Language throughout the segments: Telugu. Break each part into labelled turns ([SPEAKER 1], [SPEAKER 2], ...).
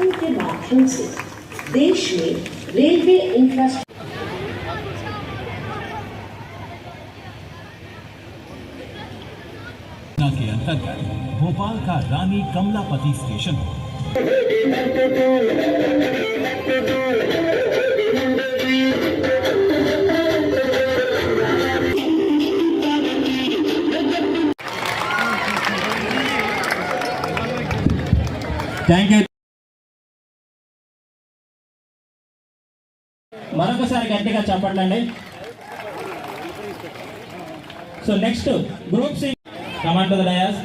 [SPEAKER 1] उत्पादन के माध्यम से देश में रेलवे इंफ्रास्ट्रक्चर
[SPEAKER 2] के अंतर्गत भोपाल का Rani Kamalapati station.
[SPEAKER 3] Thank you మరొకసారి గట్టిగా చెప్పండి so next group C command the dais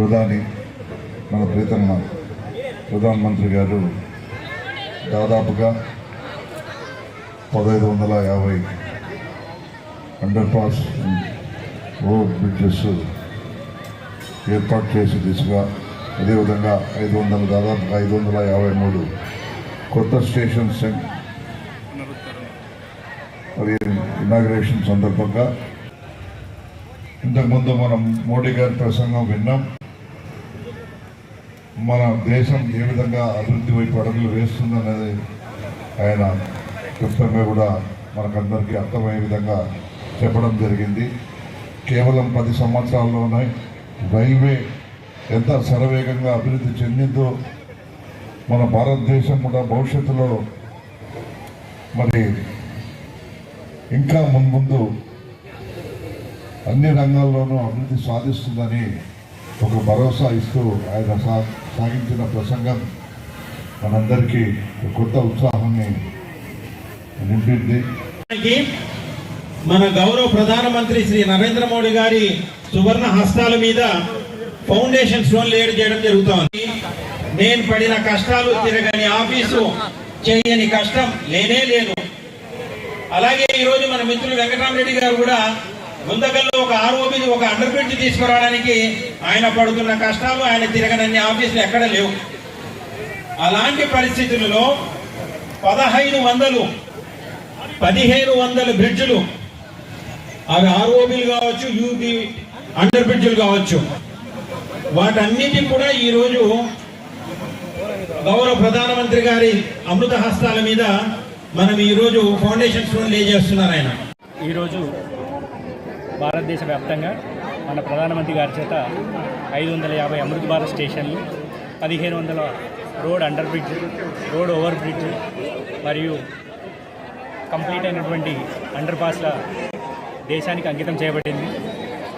[SPEAKER 4] ప్రధాని మన ప్రీతమ్మ ప్రధానమంత్రి గారు దాదాపుగా పదహైదు వందల యాభై అండర్ పాస్ రోడ్ బ్రిడ్జెస్ ఏర్పాటు చేసే దిశగా అదేవిధంగా ఐదు వందల దాదాపుగా ఐదు వందల యాభై మూడు కొత్త స్టేషన్స్ మరి ఇనాగ్రేషన్ సందర్భంగా. ఇంతకుముందు మనం మోడీ గారి ప్రసంగం విన్నాం. మన దేశం ఏ విధంగా అభివృద్ధి వైపు అడుగులు వేస్తుందనేది ఆయన క్లుప్తంగా కూడా మనకందరికీ అర్థమయ్యే విధంగా చెప్పడం జరిగింది. కేవలం పది సంవత్సరాల్లోనే రైల్వే ఎంత శరవేగంగా అభివృద్ధి చెందిందో మన భారతదేశం కూడా భవిష్యత్తులో మరి ఇంకా మున్ముందు అన్ని రంగాల్లోనూ అభివృద్ధి సాధిస్తుందని ఒక భరోసా ఇస్తూ ఆయన సా సాగించిన ప్రసంగం మనందరికీ కొత్త ఉత్సాహాన్ని నింపింది.
[SPEAKER 5] మన గౌరవ ప్రధానమంత్రి శ్రీ నరేంద్ర మోడీ గారి సువర్ణ హస్తాల మీద ఫౌండేషన్ స్టోన్ లేడ్ చేయడం జరుగుతోంది. నేను పడిన కష్టాలు తిరగని ఆఫీసు చేయని కష్టం లేనే లేదు అలాగే ఈరోజు మన మిత్రులు వెంకటరామరెడ్డి గారు కూడా గుంతకల్లో ఒక ఆర్ఓబి ఒక అండర్ బ్రిడ్జ్ తీసుకురావడానికి ఆయన పడుతున్న కష్టాలు ఆయన తిరగనన్ని ఆఫీసులు ఎక్కడ లేవు. అలాంటి పరిస్థితులలో పదహైదు వందలు పదిహేను వందల బ్రిడ్జులు అవి ఆర్ఓబీలు కావచ్చు యూపీ అండర్ బ్రిడ్జులు కావచ్చు. వాటన్నిటి కూడా ఈరోజు గౌరవ ప్రధానమంత్రి గారి అమృత హస్తాల మీద మనం ఈరోజు ఫౌండేషన్స్ స్టోన్ లే చేస్తున్నారు ఆయన.
[SPEAKER 6] ఈరోజు భారతదేశ వ్యాప్తంగా మన ప్రధానమంత్రి గారి చేత ఐదు వందల యాభై అమృత్ భారత్ స్టేషన్లు పదిహేను వందల road under bridge road over bridge మరియు కంప్లీట్ అయినటువంటి అండర్ పాస్ల దేశానికి అంకితం చేయబడింది.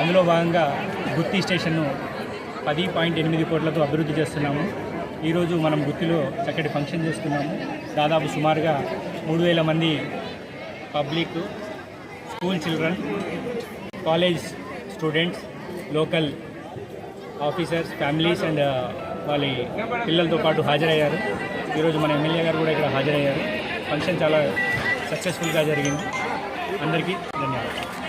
[SPEAKER 6] అందులో భాగంగా గుత్తి స్టేషన్ను పది పాయింట్ ఎనిమిది కోట్లతో అభివృద్ధి చేస్తున్నాము. ఈరోజు మనం గుత్తిలో చక్కటి ఫంక్షన్ చేసుకున్నాము దాదాపు సుమారుగా మూడు వేల మంది public school children college students local officers families and వాళ్ళ పిల్లలతో పాటు హాజరయ్యారు. ఈరోజు మన ఎమ్మెల్యే గారు కూడా ఇక్కడ హాజరయ్యారు. ఫంక్షన్ చాలా సక్సెస్ఫుల్గా జరిగింది. అందరికీ ధన్యవాదాలు.